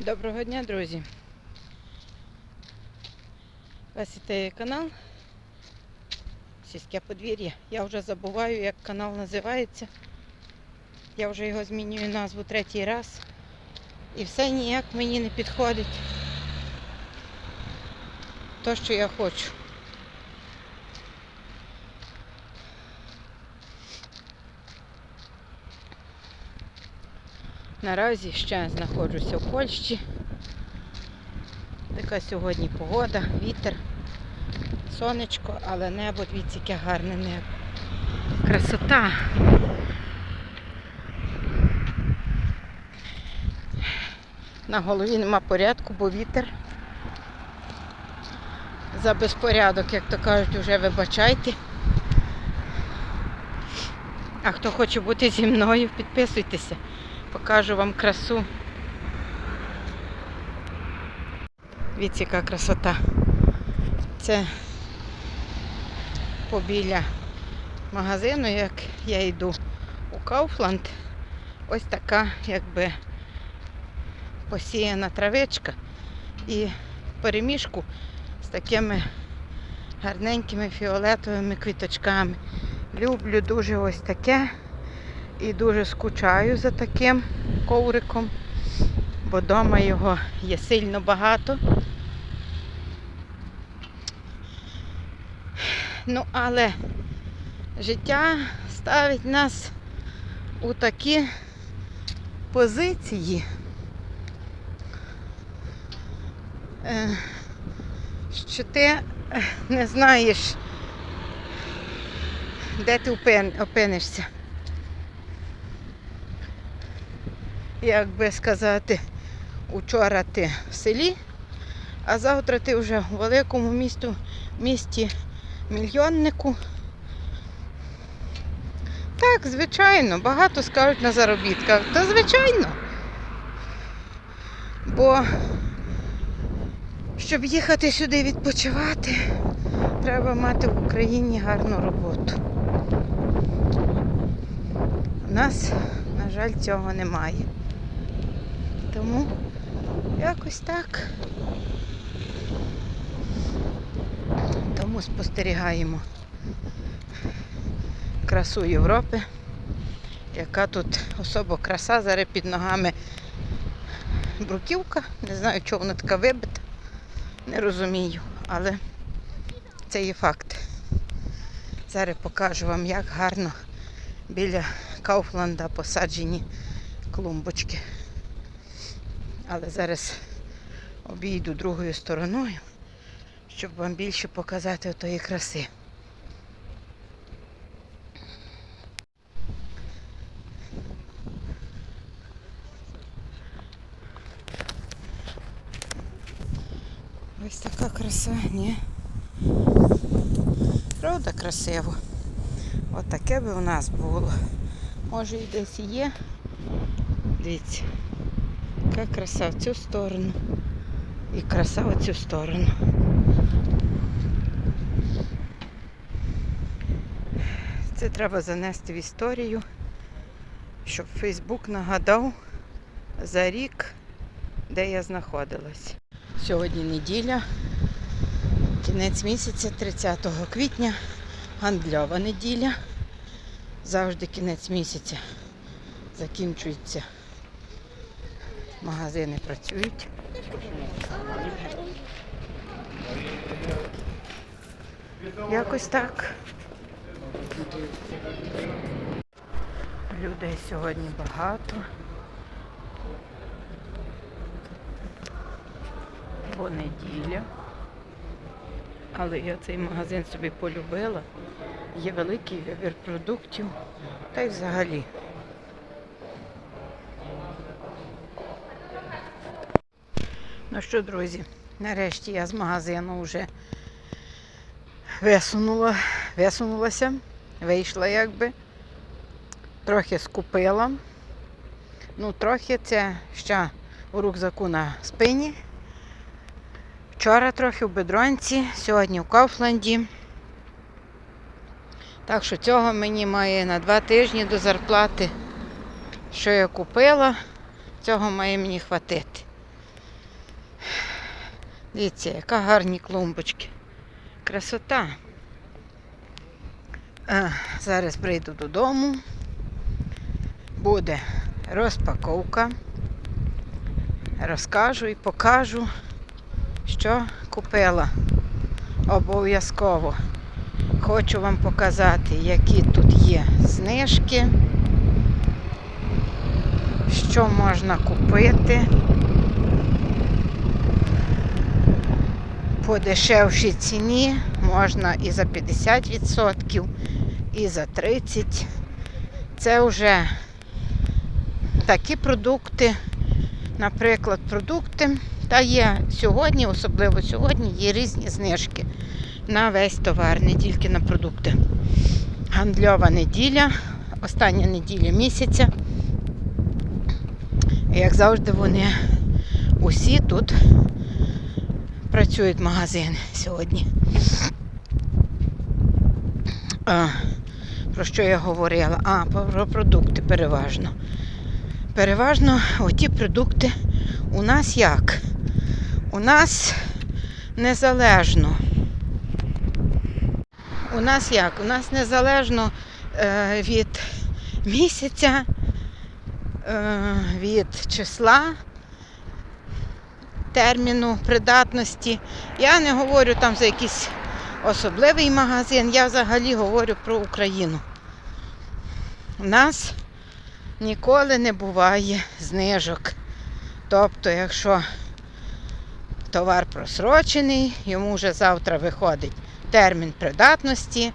Доброго дня, друзі. Вас вітає канал Сільське подвір'я. Я вже забуваю, як канал називається. Я вже його змінюю назву третій раз. І все ніяк мені не підходить. То, що я хочу. Наразі ще знаходжуся в Польщі. Така сьогодні погода, вітер, сонечко, але небо, дивіться, яке гарне небо. Красота. На голові нема порядку, бо вітер. За безпорядок, як то кажуть, вже вибачайте. А хто хоче бути зі мною, підписуйтеся. Покажу вам красу. Дивіться, яка красота. Це побіля магазину, як я йду у Кауфланд. Ось така, якби посіяна травичка і в переміжку з такими гарненькими фіолетовими квіточками. Люблю дуже ось таке. І дуже скучаю за таким ковриком, бо вдома його є сильно багато. Ну, але життя ставить нас у такі позиції, е, що ти не знаєш, де ти опинишся. Як би сказати, учора ти в селі, а завтра ти вже в великому місту, місті мільйоннику. Так, звичайно, багато скажуть на заробітках. Та звичайно. Бо щоб їхати сюди відпочивати, треба мати в Україні гарну роботу. У нас, на жаль, цього немає. Тому якось так. Тому спостерігаємо красу Європи, яка тут особо краса, зараз під ногами бруківка. Не знаю, чого вона така вибита, не розумію, але це є факт. Зараз покажу вам, як гарно біля Кауфланда посаджені клумбочки. Але зараз обійду другою стороною, щоб вам більше показати отої краси. Ось така краса, ні? Правда красиво. Отаке би у нас було. Може і десь є. Дивіться. Яка краса в цю сторону і краса в цю сторону. Це треба занести в історію, щоб Фейсбук нагадав за рік, де я знаходилась. Сьогодні неділя, кінець місяця, 30 квітня, гандльова неділя. Завжди кінець місяця закінчується Магазини працюють. Якось так. Людей сьогодні багато. Бо неділя. Але я цей магазин собі полюбила. Є великий вибір продуктів. Та й взагалі. Ну що, друзі, нарешті я з магазину вже висунула, висунулася, вийшла якби, трохи скупила. Ну, трохи це ще у рюкзаку на спині. Вчора трохи в бедронці, сьогодні в Кауфланді. Так що цього мені має на два тижні до зарплати, що я купила, цього має мені хватити. Дивіться, яка гарні клумбочки. Красота. А, зараз прийду додому. Буде розпаковка. Розкажу і покажу, що купила. Обов'язково. Хочу вам показати, які тут є знижки, що можна купити. По дешевшій ціні можна і за 50%, і за 30%. Це вже такі продукти, наприклад, продукти. Та є сьогодні, особливо сьогодні, є різні знижки на весь товар, не тільки на продукти. Гандльова неділя, остання неділя місяця. Як завжди, вони усі тут працюють магазини сьогодні. А, про що я говорила? А, про продукти переважно. Переважно оті продукти у нас як? У нас незалежно. У нас як? У нас незалежно е, від місяця, е, від числа, терміну придатності. Я не говорю там за якийсь особливий магазин, я взагалі говорю про Україну. У нас ніколи не буває знижок. Тобто, якщо товар просрочений, йому вже завтра виходить термін придатності,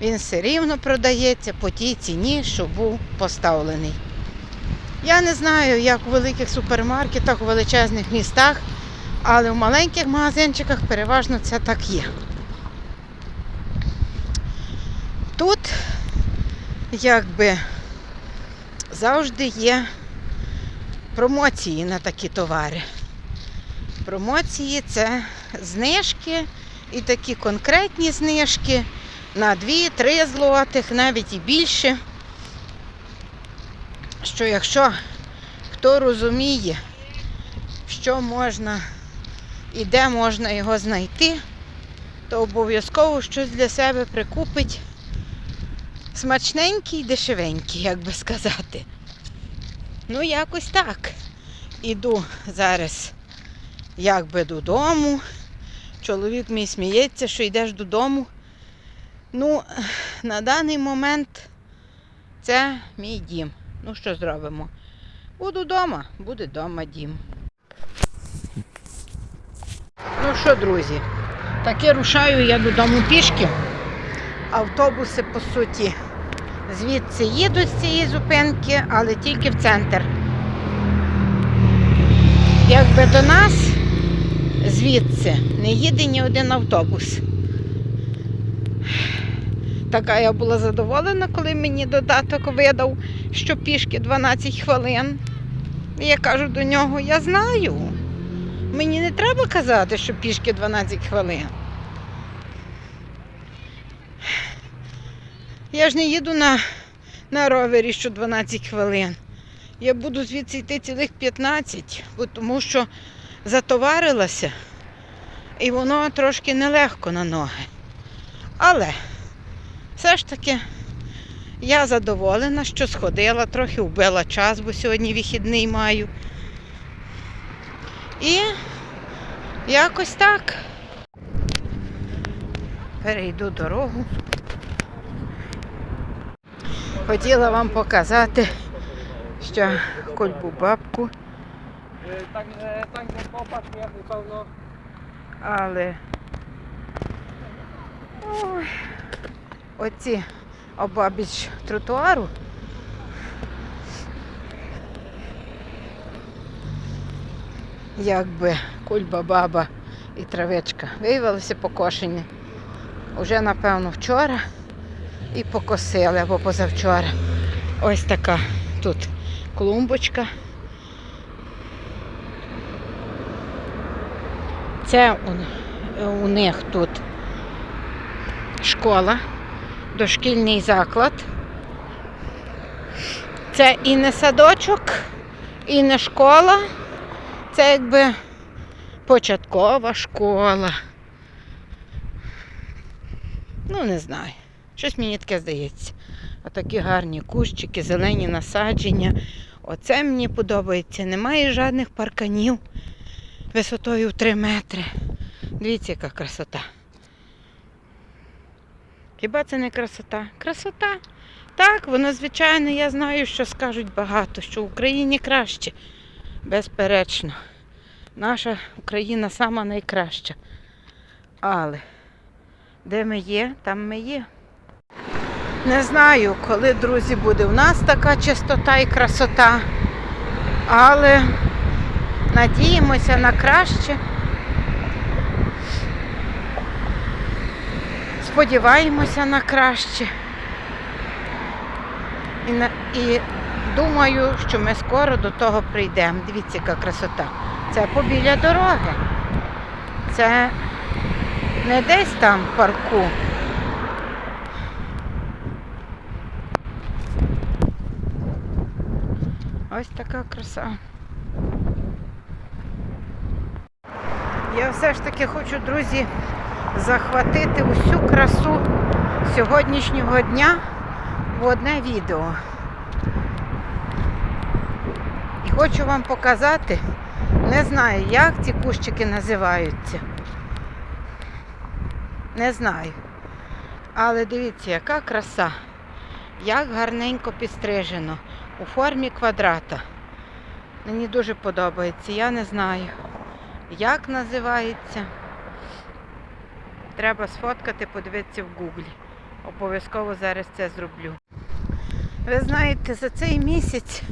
він все рівно продається по тій ціні, що був поставлений. Я не знаю, як у великих супермаркетах, у величезних містах, але в маленьких магазинчиках переважно це так є. Тут якби завжди є промоції на такі товари. Промоції це знижки і такі конкретні знижки на 2-3 злотих, навіть і більше. Що якщо хто розуміє, що можна і де можна його знайти, то обов'язково щось для себе прикупить смачненький і дешевенький, як би сказати. Ну, якось так. Іду зараз якби додому. Чоловік мій сміється, що йдеш додому. Ну, на даний момент це мій дім. Ну, що зробимо? Буду вдома, буде вдома дім. Ну що, друзі, таки рушаю я додому пішки. Автобуси, по суті, звідси їдуть з цієї зупинки, але тільки в центр. Якби до нас звідси не їде ні один автобус. Така я була задоволена, коли мені додаток видав, що пішки 12 хвилин. І я кажу до нього, я знаю. Мені не треба казати, що пішки 12 хвилин. Я ж не їду на, на ровері, що 12 хвилин. Я буду звідси йти цілих 15, бо тому що затоварилася і воно трошки нелегко на ноги. Але все ж таки я задоволена, що сходила, трохи вбила час, бо сьогодні вихідний маю. І якось так. Перейду дорогу. Хотіла вам показати, що кольбу бабку, Е, але ой, оці обабіч тротуару. Якби кульба баба і травичка виявилися покошені. Уже, напевно, вчора і покосили або позавчора. Ось така тут клумбочка. Це у, у них тут школа, дошкільний заклад. Це і не садочок, і не школа. Це якби початкова школа. Ну, не знаю. Щось мені таке здається. Отакі гарні кущики, зелені насадження. Оце мені подобається. Немає жодних парканів висотою в 3 метри. Дивіться, яка красота. Хіба це не красота? Красота. Так, воно, звичайно, я знаю, що скажуть багато, що в Україні краще. Безперечно. Наша Україна сама найкраща. Але де ми є, там ми є. Не знаю, коли, друзі, буде у нас така чистота і красота. Але надіємося на краще. Сподіваємося на краще. І, на, і думаю, що ми скоро до того прийдемо. Дивіться, яка красота. Це побіля дороги. Це не десь там в парку. Ось така краса. Я все ж таки хочу, друзі, захватити усю красу сьогоднішнього дня в одне відео. І хочу вам показати, не знаю, як ці кущики називаються. Не знаю. Але дивіться, яка краса, як гарненько підстрижено у формі квадрата. Мені дуже подобається, я не знаю, як називається. Треба сфоткати, подивитися в гуглі. Обов'язково зараз це зроблю. Ви знаєте, за цей місяць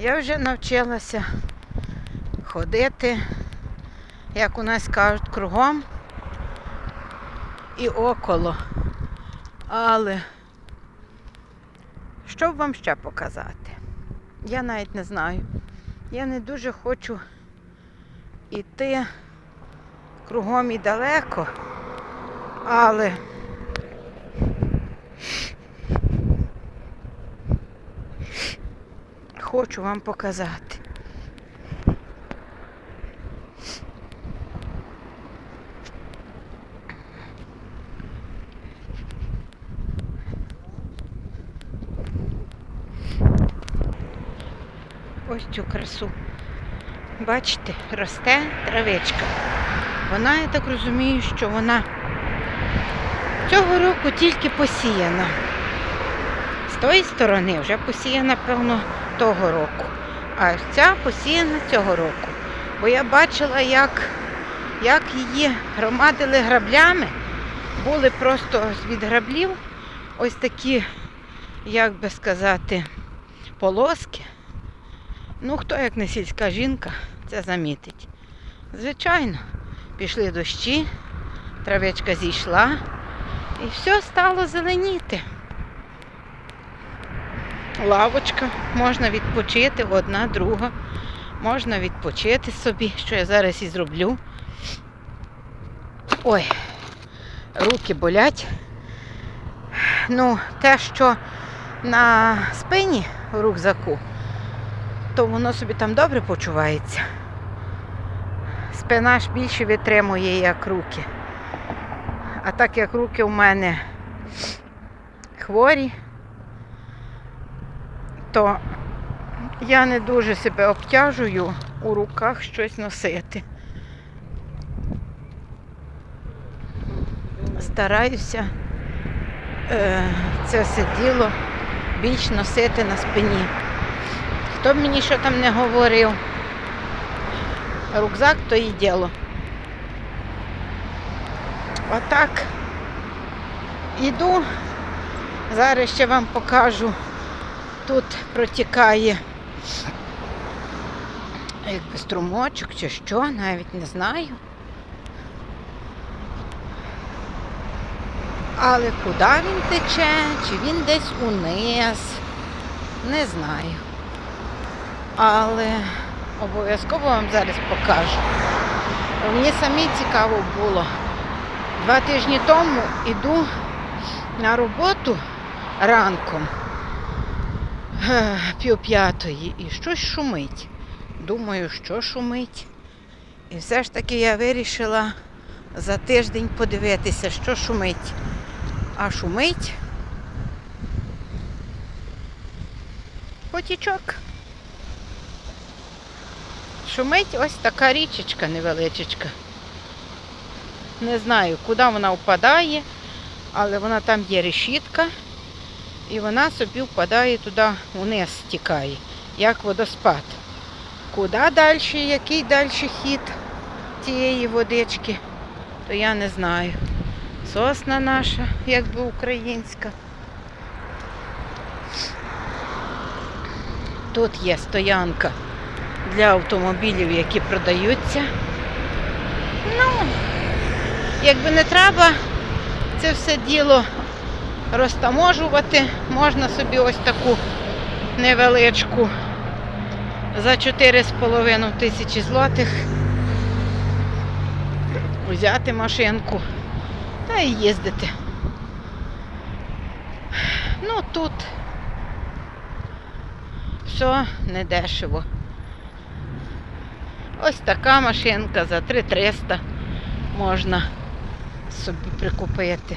я вже навчилася ходити, як у нас кажуть, кругом і около. Але що б вам ще показати? Я навіть не знаю. Я не дуже хочу йти кругом і далеко, але хочу вам показати. Ось цю красу. Бачите, росте травичка. Вона, я так розумію, що вона цього року тільки посіяна. З тої сторони вже посіяна, певно, того року. А ця посіяна цього року. Бо я бачила, як, як її громадили граблями. Були просто від граблів ось такі, як би сказати, полоски. Ну, хто, як не сільська жінка, це замітить. Звичайно, пішли дощі, травичка зійшла і все стало зеленіти. Лавочка, можна відпочити, одна, друга. Можна відпочити собі, що я зараз і зроблю. Ой, руки болять. Ну, те, що на спині в рюкзаку, то воно собі там добре почувається. Спина ж більше витримує, як руки. А так як руки у мене хворі, то я не дуже себе обтяжую у руках щось носити. Стараюся е, це все діло більш носити на спині. Хто б мені що там не говорив, рюкзак то і діло. Отак. Іду. Зараз ще вам покажу. Тут протікає якби струмочок чи що, навіть не знаю. Але куди він тече, чи він десь униз, не знаю. Але обов'язково вам зараз покажу. Мені самі цікаво було. Два тижні тому йду на роботу ранком е, пів п'ятої і щось шумить. Думаю, що шумить. І все ж таки я вирішила за тиждень подивитися, що шумить. А шумить потічок. Шумить ось така річечка невеличечка. Не знаю, куди вона впадає, але вона там є решітка, і вона собі впадає туди вниз стікає, як водоспад. Куди далі, який далі хід цієї водички, то я не знаю. Сосна наша, якби українська. Тут є стоянка для автомобілів, які продаються. Ну, якби не треба це все діло розтаможувати, можна собі ось таку невеличку за 4,5 тисячі злотих взяти машинку та і їздити. Ну тут все недешево. Ось така машинка за 3300 можна собі прикупити.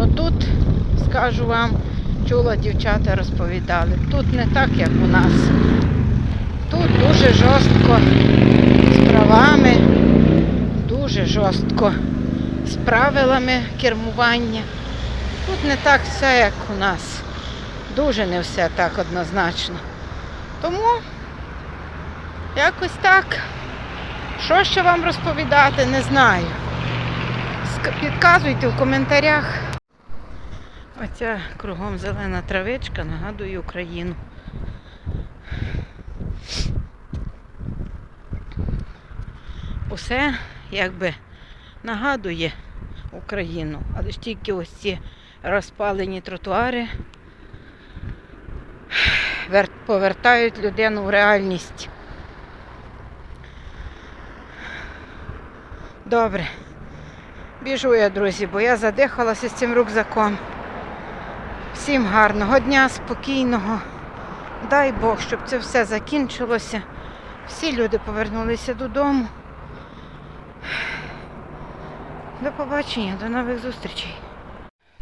Ну тут, скажу вам, чула дівчата розповідали, тут не так, як у нас. Тут дуже жорстко з правами, дуже жорстко з правилами кермування. Тут не так все, як у нас. Дуже не все так однозначно. Тому якось так. Що ще вам розповідати, не знаю. Підказуйте в коментарях. Оця кругом зелена травичка нагадує Україну. Усе якби нагадує Україну, але ж тільки ось ці розпалені тротуари повертають людину в реальність. Добре. Біжу я, друзі, бо я задихалася з цим рюкзаком. Всім гарного дня, спокійного. Дай Бог, щоб це все закінчилося. Всі люди повернулися додому. До побачення, до нових зустрічей.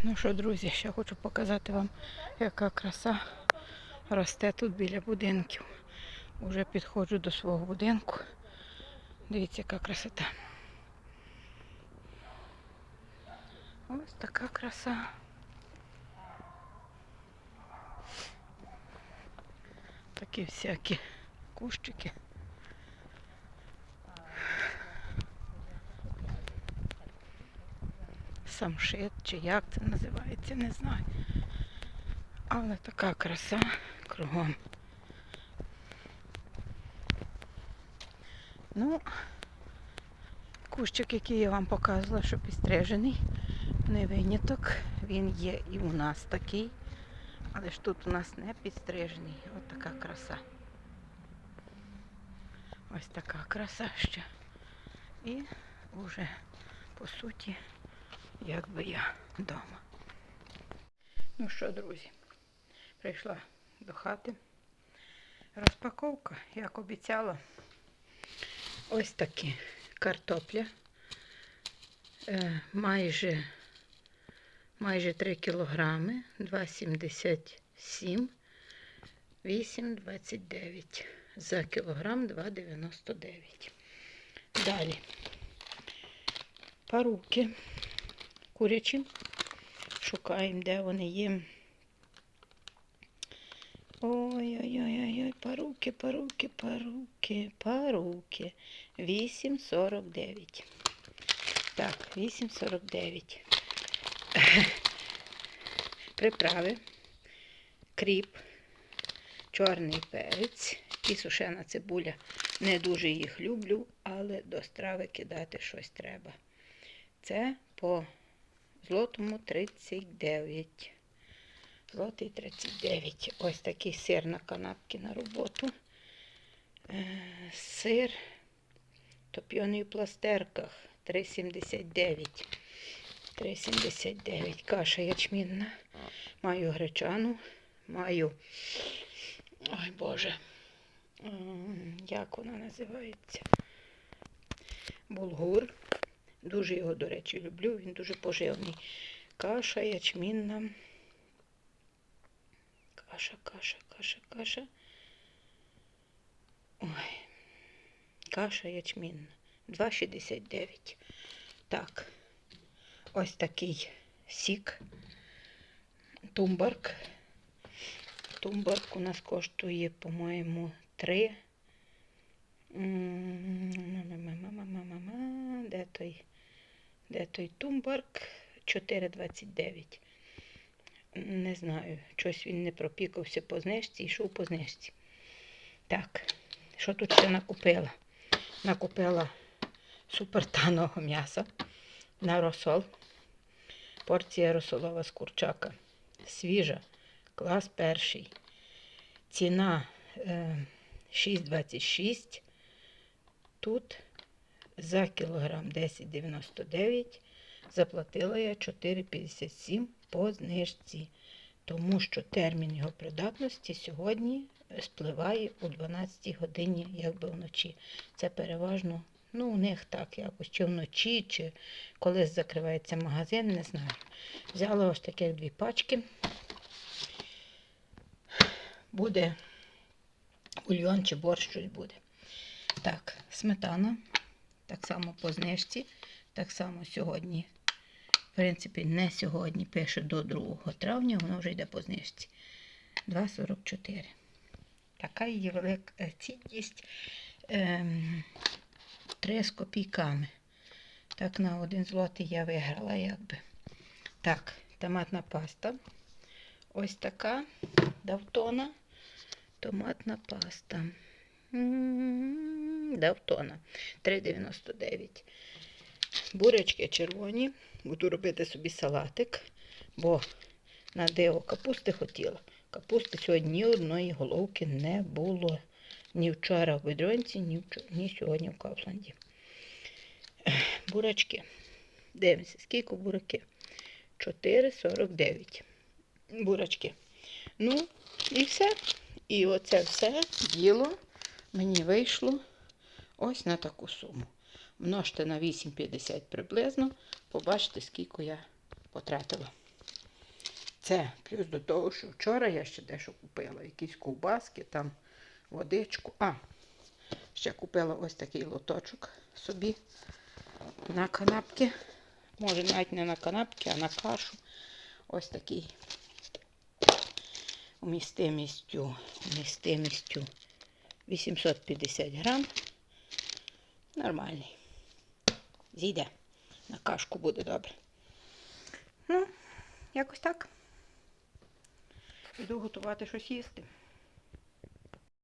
Ну що, друзі, ще хочу показати вам, яка краса росте тут біля будинків. Уже підходжу до свого будинку. Дивіться, яка красота. Ось така краса. Такі всякі кущики. Самшит, чи як це називається, не знаю. Але така краса кругом. Ну, кущик, який я вам показувала, що підстрижений, не виняток. Він є і у нас такий. Але ж тут у нас не підстрижений. Ось така краса. Ось така краса ще. І вже по суті, якби я вдома. Ну що, друзі, прийшла до хати. Розпаковка, як обіцяла. Ось такі картопля. Е, майже, майже 3 кілограми, 2,77, 8,29. За кілограм 2,99. Далі. Паруки курячі. Шукаємо, де вони є. Ой-ой-ой, паруки, паруки, паруки, паруки. 8,49. Так, 8,49. Приправи, кріп, чорний перець і сушена цибуля. Не дуже їх люблю, але до страви кидати щось треба. Це по злотому 39. Злотий 39. Ось такий сир на канапки на роботу. Е, Сир топ'яний в пластерках 3,79. 3,79. Каша ячмінна. Маю гречану. Маю. Ой Боже. як вона називається. Булгур. Дуже його, до речі, люблю, він дуже поживний. Каша ячмінна. Каша, каша, каша, каша. Ой. Каша ячмінна. 2,69. Так ось такий сік. тумбарк. Тумбарк у нас коштує, по-моєму, 3. Де той? Де той Тумберг? 4,29. Не знаю, щось він не пропікався по знижці, йшов по знижці. Так, що тут ще накупила? Накупила супертаного м'яса на розсол. Порція розсолова з курчака. Свіжа, клас перший. Ціна е, 6,26. Тут за кілограм 10,99. Заплатила я 4,57 по знижці, тому що термін його придатності сьогодні спливає у 12 годині, якби вночі. Це переважно, ну, у них так якось, чи вночі, чи колись закривається магазин, не знаю. Взяла ось таких дві пачки. Буде бульйон чи борщ щось буде. Так, сметана. Так само по знижці. Так само сьогодні. В принципі, не сьогодні, пише до 2 травня, воно вже йде по знижці. 2,44. Така її велика цінність. Ем, 3 з копійками. Так, на один злотий я виграла, якби. Так, томатна паста. Ось така давтона. Томатна паста. Давтона. 3,99. Бурячки червоні. Буду робити собі салатик, бо на диво капусти хотіла. Капусти сьогодні ні одної головки не було. Ні вчора в Бедронці, ні, вчо- ні сьогодні в Капланді. Бурачки. Дивимося, скільки бураки? 4,49. Бурачки. Ну, і все. І оце все діло мені вийшло ось на таку суму. Множте на 8,50 приблизно, побачите, скільки я потратила. Це плюс до того, що вчора я ще дещо купила. Якісь ковбаски, там водичку. А, ще купила ось такий лоточок собі на канапки. Може, навіть не на канапки, а на кашу. Ось такий вмістимістю, вмістимістю 850 грам. Нормальний. Зійде. На кашку буде добре. Ну, якось так. Іду готувати щось їсти.